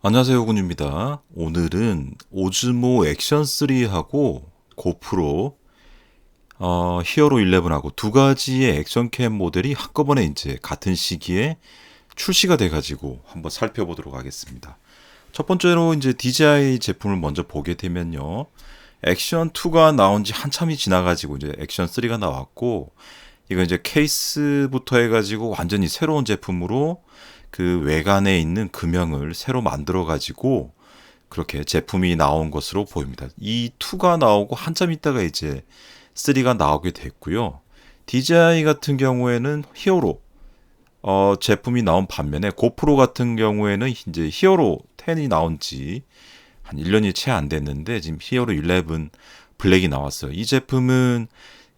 안녕하세요 군입니다. 오늘은 오즈모 액션 3하고 고프로 어, 히어로 11하고 두 가지의 액션캠 모델이 한꺼번에 이제 같은 시기에 출시가 돼가지고 한번 살펴보도록 하겠습니다. 첫 번째로 이제 DJI 제품을 먼저 보게 되면요. 액션 2가 나온 지 한참이 지나가지고 이제 액션 3가 나왔고 이거 이제 케이스부터 해가지고 완전히 새로운 제품으로 그 외관에 있는 금형을 새로 만들어 가지고 그렇게 제품이 나온 것으로 보입니다. 이 2가 나오고 한참 있다가 이제 3가 나오게 됐고요. DJI 같은 경우에는 히어로 어, 제품이 나온 반면에 고프로 같은 경우에는 이제 히어로 10이 나온 지 한 1년이 채 안 됐는데 지금 히어로 11 블랙이 나왔어요. 이 제품은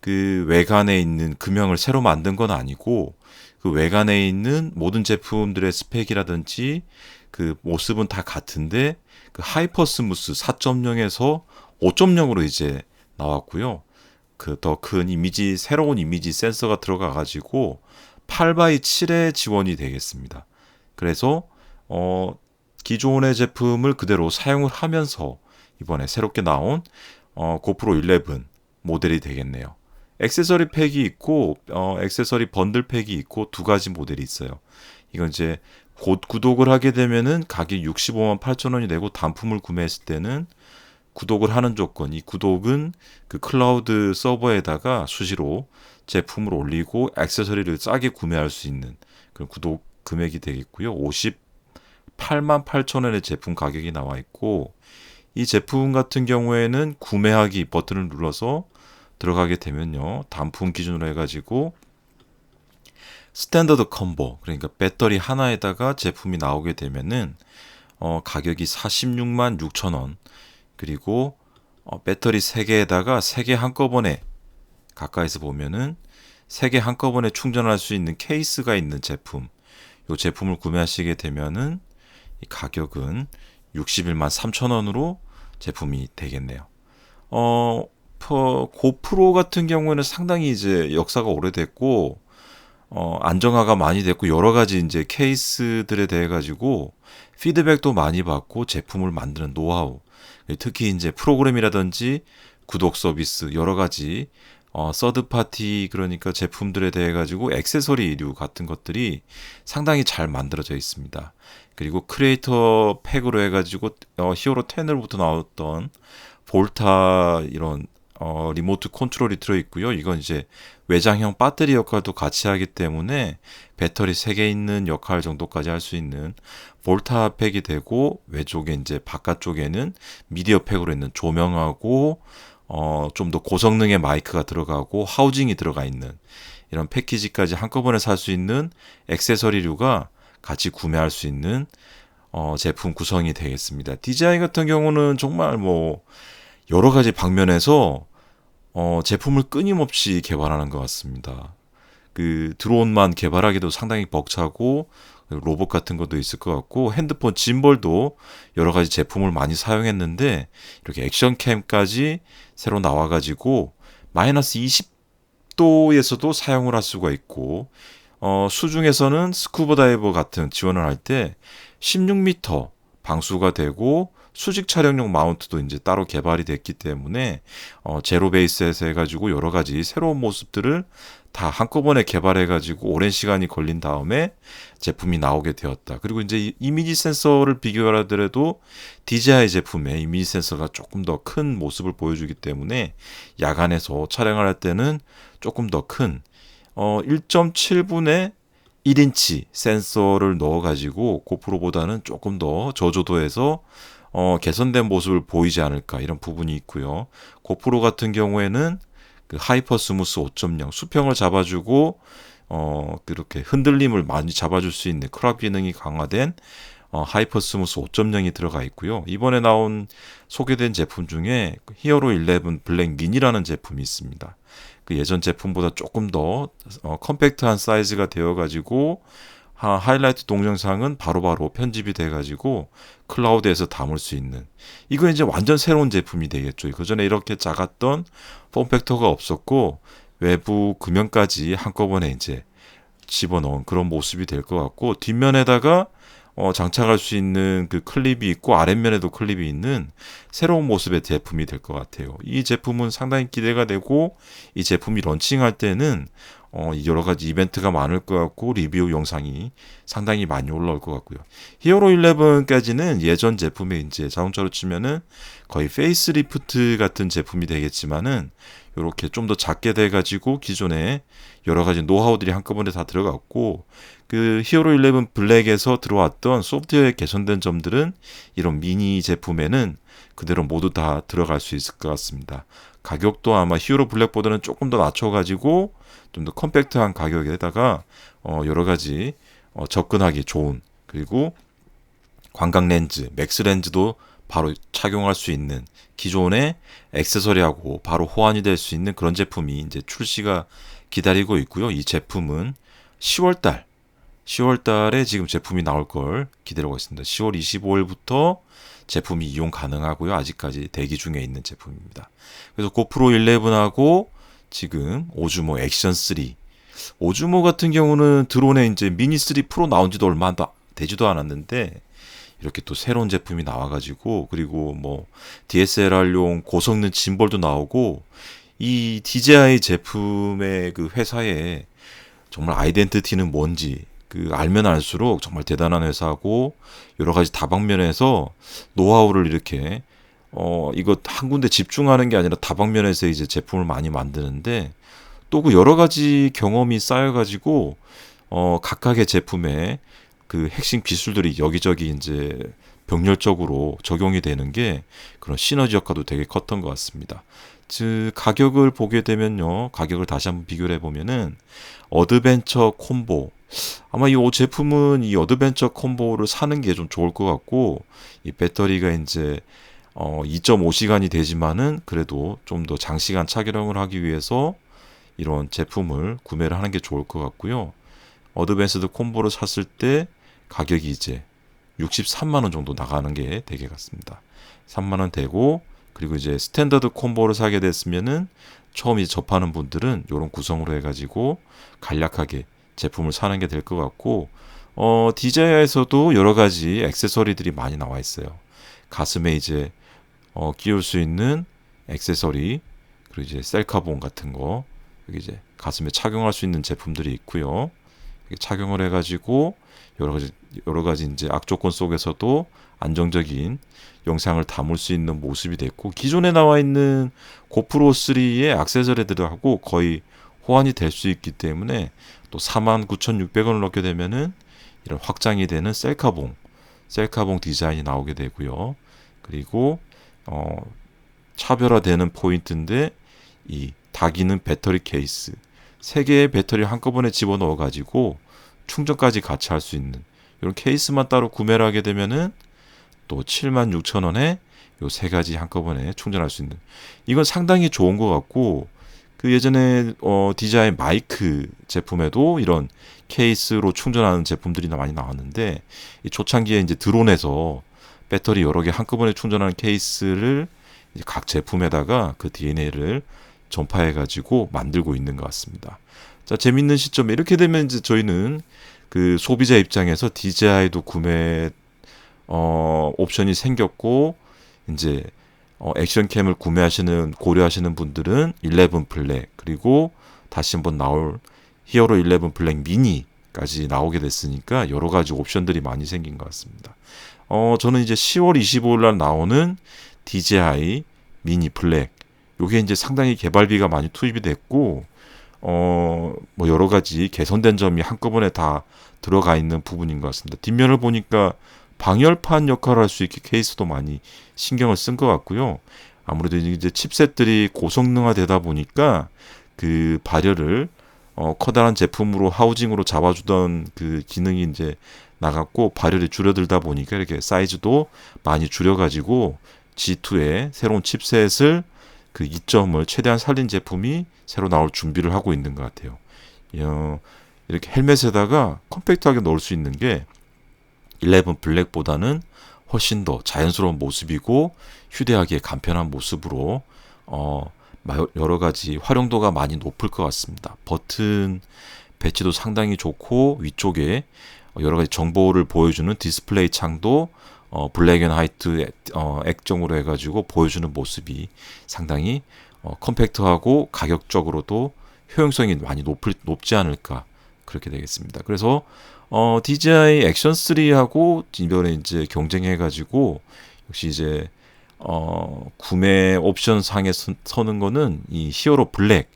그 외관에 있는 금형을 새로 만든 건 아니고 그 외관에 있는 모든 제품들의 스펙이라든지 그 모습은 다 같은데 그 하이퍼 스무스 4.0에서 5.0으로 이제 나왔고요. 그 더 큰 이미지 새로운 이미지 센서가 들어가 가지고 8x7의 지원이 되겠습니다. 그래서 어 기존의 제품을 그대로 사용을 하면서 이번에 새롭게 나온 어 고프로 11 모델이 되겠네요. 액세서리 팩이 있고 어, 액세서리 번들 팩이 있고 두 가지 모델이 있어요. 이건 이제 곧 구독을 하게 되면은 가격 65만 8천 원이 되고 단품을 구매했을 때는 구독을 하는 조건, 이 구독은 그 클라우드 서버에다가 수시로 제품을 올리고 액세서리를 싸게 구매할 수 있는 그런 구독 금액이 되겠고요. 58만 8천 원의 제품 가격이 나와 있고 이 제품 같은 경우에는 구매하기 버튼을 눌러서 들어가게 되면요. 단품 기준으로 해가지고 스탠더드 컴보 그러니까 배터리 하나에다가 제품이 나오게 되면은 어, 가격이 46만 6천 원 그리고 어, 배터리 3개에다가 3개 한꺼번에 가까이서 보면은 3개 한꺼번에 충전할 수 있는 케이스가 있는 제품 이 제품을 구매하시게 되면은 이 가격은 61만 3천 원으로 제품이 되겠네요. 어, 고프로 같은 경우에는 상당히 이제 역사가 오래됐고 어, 안정화가 많이 됐고 여러 가지 이제 케이스들에 대해 가지고 피드백도 많이 받고 제품을 만드는 노하우 특히 이제 프로그램이라든지 구독 서비스 여러 가지 어, 서드 파티 그러니까 제품들에 대해 가지고 액세서리류 같은 것들이 상당히 잘 만들어져 있습니다. 그리고 크리에이터 팩으로 해 가지고 어, 히어로 10으로부터 나왔던 볼타 이런 어, 리모트 컨트롤이 들어있고요. 이건 이제 외장형 배터리 역할도 같이 하기 때문에 배터리 3개 있는 역할 정도까지 할 수 있는 볼타 팩이 되고 외쪽에 이제 바깥쪽에는 미디어 팩으로 있는 조명하고 어, 좀 더 고성능의 마이크가 들어가고 하우징이 들어가 있는 이런 패키지까지 한꺼번에 살 수 있는 액세서리류가 같이 구매할 수 있는 어, 제품 구성이 되겠습니다. DJI 같은 경우는 정말 뭐 여러 가지 방면에서 어, 제품을 끊임없이 개발하는 것 같습니다. 그 드론만 개발하기도 상당히 벅차고 로봇 같은 것도 있을 것 같고 핸드폰 짐벌도 여러 가지 제품을 많이 사용했는데 이렇게 액션캠까지 새로 나와가지고 마이너스 20도에서도 사용을 할 수가 있고 어, 수중에서는 스쿠버 다이버 같은 지원을 할 때 16m 방수가 되고 수직 촬영용 마운트도 이제 따로 개발이 됐기 때문에 어, 제로 베이스에서 해가지고 여러 가지 새로운 모습들을 다 한꺼번에 개발해가지고 오랜 시간이 걸린 다음에 제품이 나오게 되었다. 그리고 이제 이미지 센서를 비교하더라도 DJI 제품의 이미지 센서가 조금 더 큰 모습을 보여주기 때문에 야간에서 촬영을 할 때는 조금 더 큰 어, 1.7분의 1인치 센서를 넣어가지고 고프로보다는 조금 더 저조도에서 어, 개선된 모습을 보이지 않을까 이런 부분이 있고요. 고프로 같은 경우에는 그 하이퍼 스무스 5.0 수평을 잡아주고 어, 그렇게 흔들림을 많이 잡아줄 수 있는 크랍 기능이 강화된 어, 하이퍼 스무스 5.0이 들어가 있고요. 이번에 나온 소개된 제품 중에 히어로 11 블랙 미니라는 제품이 있습니다. 그 예전 제품보다 조금 더 어, 컴팩트한 사이즈가 되어가지고 하이라이트 동영상은 바로바로 바로 편집이 돼가지고 클라우드에서 담을 수 있는 이거 이제 완전 새로운 제품이 되겠죠. 그 전에 이렇게 작았던 폼팩터가 없었고 외부 금형까지 한꺼번에 이제 집어넣은 그런 모습이 될 것 같고 뒷면에다가 어, 장착할 수 있는 그 클립이 있고 아랫면에도 클립이 있는 새로운 모습의 제품이 될 것 같아요. 이 제품은 상당히 기대가 되고 이 제품이 런칭할 때는 어, 여러 가지 이벤트가 많을 것 같고 리뷰 영상이 상당히 많이 올라올 것 같고요. 히어로 11까지는 예전 제품에 이제 자동차로 치면은 거의 페이스리프트 같은 제품이 되겠지만은 이렇게 좀 더 작게 돼 가지고 기존에 여러 가지 노하우들이 한꺼번에 다 들어갔고 그 히어로 11 블랙에서 들어왔던 소프트웨어 개선된 점들은 이런 미니 제품에는 그대로 모두 다 들어갈 수 있을 것 같습니다. 가격도 아마 히어로 블랙보다는 조금 더 낮춰 가지고 좀 더 컴팩트한 가격에다가 어 여러 가지 어 접근하기 좋은 그리고 광각 렌즈, 맥스 렌즈도 바로 착용할 수 있는 기존의 액세서리하고 바로 호환이 될 수 있는 그런 제품이 이제 출시가 기다리고 있고요. 이 제품은 10월 달 10월 달에 지금 제품이 나올 걸 기다리고 있습니다. 10월 25일부터 제품이 이용 가능하고요. 아직까지 대기 중에 있는 제품입니다. 그래서 고프로 11하고 지금 오즈모 액션 3 오즈모 같은 경우는 드론에 이제 미니 3 프로 나온 지도 얼마 되지도 않았는데 이렇게 또 새로운 제품이 나와가지고 그리고 뭐 DSLR용 고성능 짐볼도 나오고 이 DJI 제품의 그 회사에 정말 아이덴티티는 뭔지 그 알면 알수록 정말 대단한 회사고 여러 가지 다방면에서 노하우를 이렇게 어 이거 한 군데 집중하는 게 아니라 다방면에서 이제 제품을 많이 만드는데 또 그 여러 가지 경험이 쌓여가지고 어 각각의 제품에 그 핵심 기술들이 여기저기 이제 병렬적으로 적용이 되는 게 그런 시너지 효과도 되게 컸던 것 같습니다. 즉 가격을 보게 되면요, 가격을 다시 한번 비교를 해보면은 어드벤처 콤보 아마 이 제품은 이 어드벤처 콤보를 사는 게 좀 좋을 것 같고 이 배터리가 이제 어 2.5시간이 되지만은 그래도 좀 더 장시간 착용을 하기 위해서 이런 제품을 구매를 하는 게 좋을 것 같고요. 어드밴스드 콤보를 샀을 때 가격이 이제 63만 원 정도 나가는 게 되게 같습니다. 3만 원 되고 그리고 이제 스탠더드 콤보를 사게 됐으면은 처음 이 접하는 분들은 이런 구성으로 해가지고 간략하게 제품을 사는 게 될 것 같고 어 디자이에서도 여러 가지 액세서리들이 많이 나와 있어요. 가슴에 이제 어, 끼울 수 있는 액세서리 그리고 이제 셀카본 같은 거 여기 이제 가슴에 착용할 수 있는 제품들이 있고요. 착용을 해가지고 여러 가지 여러 가지 이제 악조건 속에서도 안정적인 영상을 담을 수 있는 모습이 됐고 기존에 나와 있는 고프로 3의 악세서리들하고 거의 호환이 될 수 있기 때문에 또 49,600원을 넣게 되면은 이런 확장이 되는 셀카봉 셀카봉 디자인이 나오게 되고요. 그리고 어 차별화되는 포인트인데 이 닭이는 배터리 케이스 세 개의 배터리 한꺼번에 집어넣어 가지고 충전까지 같이 할 수 있는 이런 케이스만 따로 구매를 하게 되면은 또 76,000원에 요 세 가지 한꺼번에 충전할 수 있는. 이건 상당히 좋은 것 같고 그 예전에 어 디자인 마이크 제품에도 이런 케이스로 충전하는 제품들이 많이 나왔는데 이 초창기에 이제 드론에서 배터리 여러 개 한꺼번에 충전하는 케이스를 각 제품에다가 그 DNA를 전파해 가지고 만들고 있는 것 같습니다. 자, 재밌는 시점에 이렇게 되면 이제 저희는 그 소비자 입장에서 DJI도 구매 어 옵션이 생겼고 이제 어, 액션캠을 구매하시는 고려하시는 분들은 11 블랙 그리고 다시 한번 나올 히어로 11 블랙 미니까지 나오게 됐으니까 여러 가지 옵션들이 많이 생긴 것 같습니다. 어, 저는 이제 10월 25일 날 나오는 DJI 미니 블랙 요게 이제 상당히 개발비가 많이 투입이 됐고 어, 뭐 여러 가지 개선된 점이 한꺼번에 다 들어가 있는 부분인 것 같습니다. 뒷면을 보니까 방열판 역할을 할 수 있게 케이스도 많이 신경을 쓴 것 같고요. 아무래도 이제 칩셋들이 고성능화되다 보니까 그 발열을 어, 커다란 제품으로 하우징으로 잡아주던 그 기능이 이제 나갔고 발열이 줄어들다 보니까 이렇게 사이즈도 많이 줄여가지고 G2의 새로운 칩셋을 그 이점을 최대한 살린 제품이 새로 나올 준비를 하고 있는 것 같아요. 어, 이렇게 헬멧에다가 컴팩트하게 넣을 수 있는 게 11 블랙보다는 훨씬 더 자연스러운 모습이고 휴대하기에 간편한 모습으로 어, 여러 가지 활용도가 많이 높을 것 같습니다. 버튼 배치도 상당히 좋고 위쪽에 여러 가지 정보를 보여주는 디스플레이 창도 어, 블랙 앤 화이트 액- 어, 액정으로 해가지고 보여주는 모습이 상당히 어, 컴팩트하고 가격적으로도 효용성이 많이 높을, 높지 않을까 그렇게 되겠습니다. 그래서 어, DJI 액션 3하고 이번에 이제 경쟁해가지고 역시 이제 어, 구매 옵션 상에 서, 서는 거는 이 히어로 블랙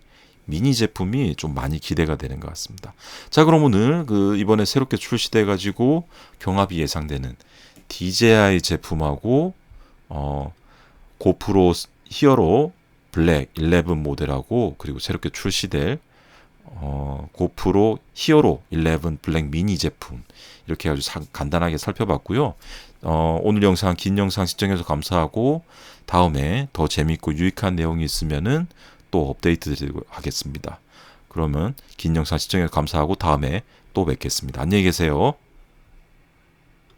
미니 제품이 좀 많이 기대가 되는 것 같습니다. 자, 그럼 오늘 그 이번에 새롭게 출시돼 가지고 경합이 예상되는 DJI 제품하고 어 고프로 히어로 블랙 11 모델하고 그리고 새롭게 출시될 어 고프로 히어로 11 블랙 미니 제품 이렇게 아주 사- 간단하게 살펴봤고요. 어 오늘 영상 긴 영상 시청해서 감사하고 다음에 더 재밌고 유익한 내용이 있으면은 또 업데이트 드리고 하겠습니다. 그러면 긴 영상 시청해서 감사하고 다음에 또 뵙겠습니다. 안녕히 계세요.